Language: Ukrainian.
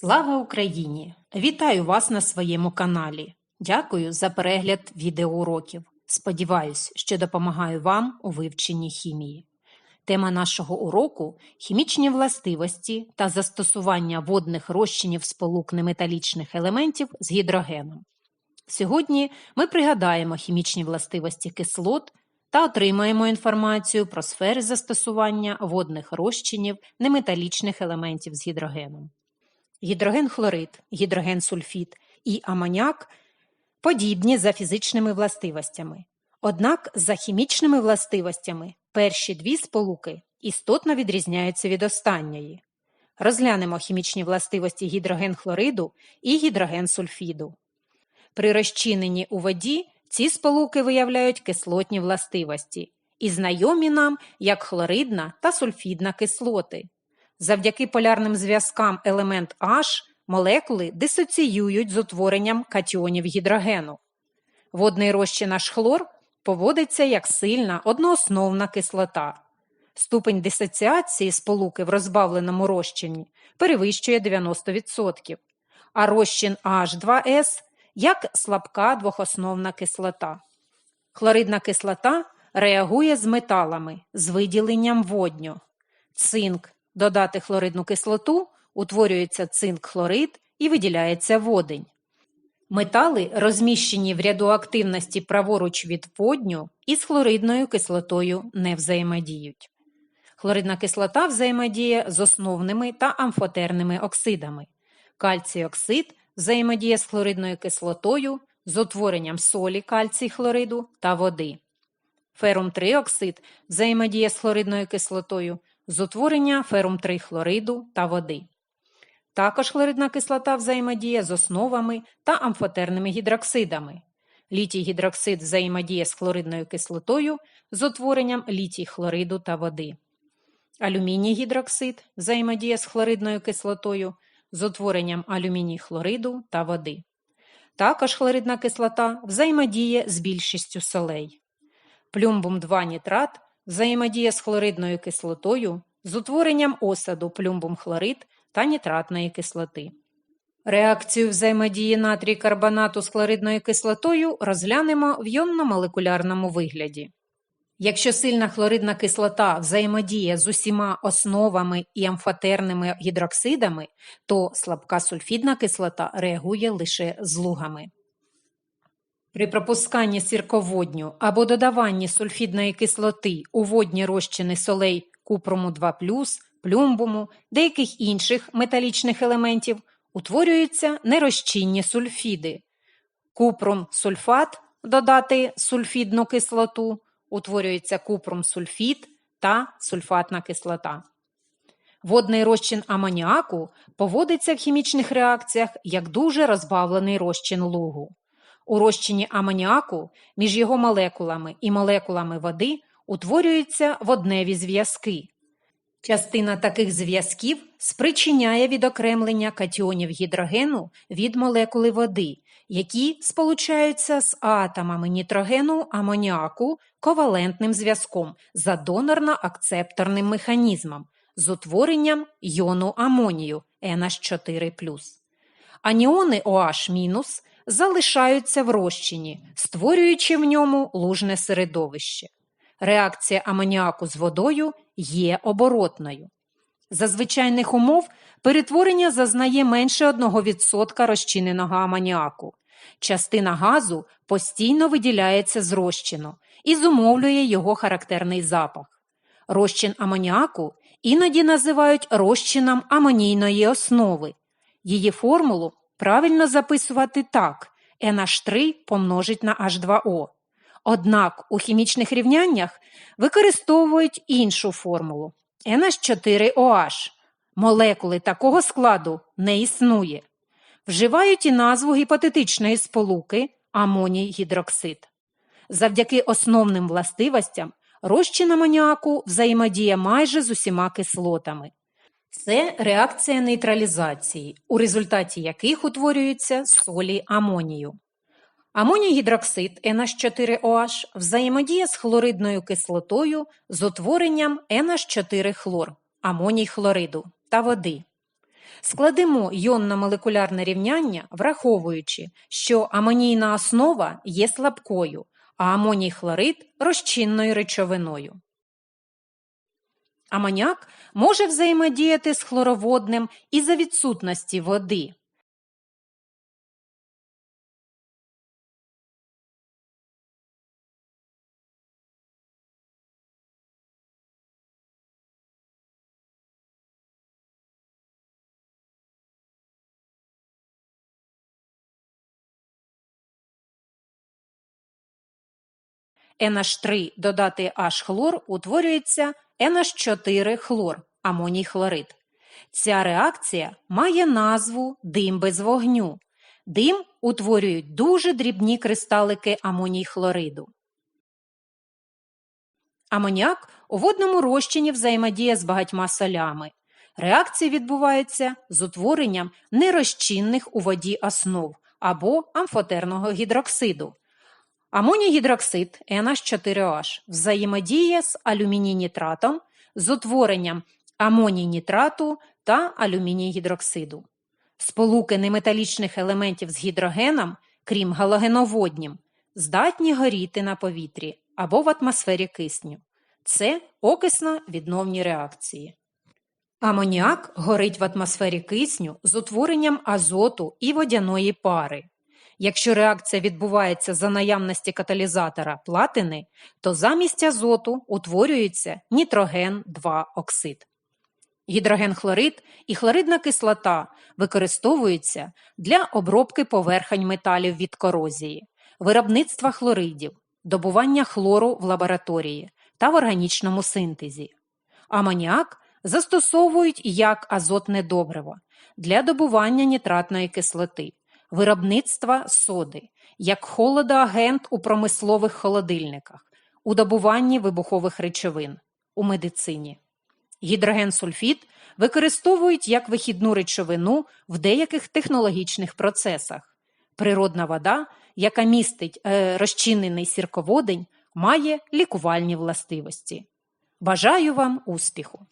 Слава Україні! Вітаю вас на своєму каналі. Дякую за перегляд відеоуроків. Сподіваюсь, що допомагаю вам у вивченні хімії. Тема нашого уроку хімічні властивості та застосування водних розчинів сполук неметалічних елементів з гідрогеном. Сьогодні ми пригадаємо хімічні властивості кислот та отримаємо інформацію про сфери застосування водних розчинів неметалічних елементів з гідрогеном. Гідроген-хлорид, гідроген-сульфід і амоніак подібні за фізичними властивостями. Однак за хімічними властивостями перші дві сполуки істотно відрізняються від останньої. Розглянемо хімічні властивості гідроген-хлориду і гідроген-сульфіду. При розчиненні у воді ці сполуки виявляють кислотні властивості і знайомі нам як хлоридна та сульфідна кислоти. Завдяки полярним зв'язкам елемент H молекули дисоціюють з утворенням катіонів гідрогену. Водний розчин H хлор поводиться як сильна одноосновна кислота. Ступень дисоціації сполуки в розбавленому розчині перевищує 90%, а розчин H2S як слабка двохосновна кислота. Хлоридна кислота реагує з металами з виділенням водню. Цинк додати хлоридну кислоту, утворюється цинк-хлорид і виділяється водень. Метали, розміщені в ряду активності праворуч від водню, із хлоридною кислотою не взаємодіють. Хлоридна кислота взаємодіє з основними та амфотерними оксидами. Кальцій оксид взаємодіє з хлоридною кислотою, з утворенням солі кальцій хлориду та води. Ферум 3 оксид взаємодіє з хлоридною кислотою, з утворення ферум 3 хлориду та води. Також хлоридна кислота взаємодіє з основами та амфотерними гідроксидами. Літій гідроксид взаємодіє з хлоридною кислотою з утворенням літій хлориду та води. Алюміній гідроксид взаємодіє з хлоридною кислотою з утворенням алюміній хлориду та води. Також хлоридна кислота взаємодіє з більшістю солей. Плюмбум 2 нітрат взаємодіє з хлоридною кислотою з утворенням осаду плюмбум-хлорид та нітратної кислоти. Реакцію взаємодії натрій карбонату з хлоридною кислотою розглянемо в йонно-молекулярному вигляді. Якщо сильна хлоридна кислота взаємодіє з усіма основами і амфотерними гідроксидами, то слабка сульфідна кислота реагує лише з лугами. При пропусканні сірководню або додаванні сульфідної кислоти у водні розчини солей купрому 2 плюмбуму, деяких інших металічних елементів утворюються нерозчинні сульфіди. Купрум сульфат додати сульфідну кислоту, утворюється купрум сульфід та сульфатна кислота. Водний розчин амоніаку поводиться в хімічних реакціях як дуже розбавлений розчин лугу. У розчині амоніаку між його молекулами і молекулами води утворюються водневі зв'язки. Частина таких зв'язків спричиняє відокремлення катіонів гідрогену від молекули води, які сполучаються з атомами нітрогену амоніаку ковалентним зв'язком за донорно-акцепторним механізмом з утворенням йону амонію NH4 Аніони OH- залишаються в розчині, створюючи в ньому лужне середовище. Реакція амоніаку з водою є оборотною. За звичайних умов перетворення зазнає менше 1% розчиненого амоніаку. Частина газу постійно виділяється з розчину і зумовлює його характерний запах. Розчин амоніаку іноді називають розчином амонійної основи. Її формулу правильно записувати так: NH3 помножить на H2O. Однак у хімічних рівняннях використовують іншу формулу NH4OH. Молекули такого складу не існує. Вживають і назву гіпотетичної сполуки амоній гідроксид. Завдяки основним властивостям розчин амоніаку взаємодіє майже з усіма кислотами. Це реакція нейтралізації, у результаті яких утворюються солі амонію. Амоній гідроксид NH4OH взаємодіє з хлоридною кислотою з утворенням NH4 хлор, амоній хлориду та води. Складемо йонно-молекулярне рівняння, враховуючи, що амонійна основа є слабкою, а амоній хлорид розчинною речовиною. Амоняк може взаємодіяти з хлороводним і за відсутності води. NH3 додати H хлор утворюється NH4 хлор, амоній хлорид. Ця реакція має назву дим без вогню. Дим утворюють дуже дрібні кристалики амоній хлориду. Амоняк у водному розчині взаємодіє з багатьма солями. Реакція відбувається з утворенням нерозчинних у воді основ або амфотерного гідроксиду. Амоній-гідроксид NH4OH взаємодіє з алюміній-нітратом з утворенням амоній-нітрату та алюміній-гідроксиду. Сполуки неметалічних елементів з гідрогеном, крім галогеноводнім, здатні горіти на повітрі або в атмосфері кисню. Це окисно-відновні реакції. Амоніак горить в атмосфері кисню з утворенням азоту і водяної пари. Якщо реакція відбувається за наявності каталізатора платини, то замість азоту утворюється нітроген 2 оксид. Гідрогенхлорид і хлоридна кислота використовуються для обробки поверхень металів від корозії, виробництва хлоридів, добування хлору в лабораторії та в органічному синтезі. Амоніак застосовують як азотне добриво для добування нітратної кислоти виробництва соди, як холодоагент у промислових холодильниках, у добуванні вибухових речовин, у медицині. Гідрогенсульфід використовують як вихідну речовину в деяких технологічних процесах. Природна вода, яка містить е, розчинений сірководень, має лікувальні властивості. Бажаю вам успіху!